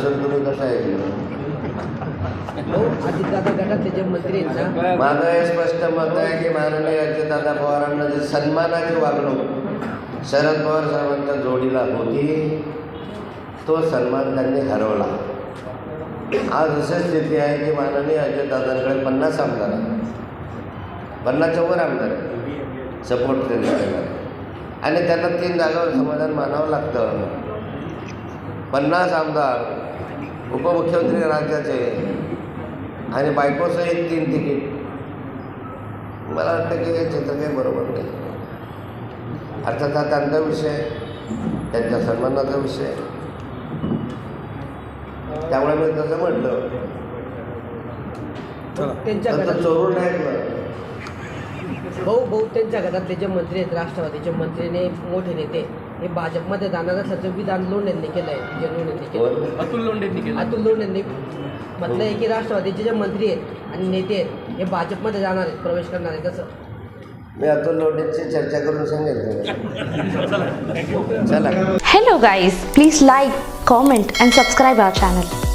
नसेल तुम्ही कसं ऐकलं भाऊ अजितदादा गटातले जे मंत्री आहेत ना? माझं हे स्पष्ट मत आहे की माननीय अजितदादा पवारांना जे सन्मानाची वागणूक शरद पवार साहेबांच्या जोडीला होती तो सन्मान त्यांनी हरवला. आज अशी स्थिती आहे की माननीय अजितदादांकडे पन्नास आमदार आहेत. पन्नासच्या वर आमदार आहेत. सपोर्ट केले. आणि त्यांना तीन जागावर समाधान मानावं लागतं. पन्नास आमदार उपमुख्यमंत्री राज्याचे आणि बायकोसहित तीन तिकीट. मला वाटतं की हे चित्र काही बरोबर नाही. अर्थात हा त्यांचा विषय त्यांच्या सन्मानाचा विषय. त्यामुळे मी तसं म्हटलं. त्यांच्या चोरून नाही ऐकलं. भाऊ भाऊ त्यांच्या गटातले जे मंत्री आहेत राष्ट्रवादीचे मंत्रीने मोठे नेते हे भाजपमध्ये जाणार असल्याचं विधान यांनी केलं आहे विजय लोण यांनी केलं? अतुल लोंढेंनी केलं अतुल यांनी म्हटलं आहे की राष्ट्रवादीचे जे मंत्री आहेत आणि नेते आहेत हे भाजपमध्ये जाणार आहेत प्रवेश करणार आहेत कसं मी अतुल लोटेची चर्चा करून सांगेल चला. Hello guys, please like, comment and subscribe our channel.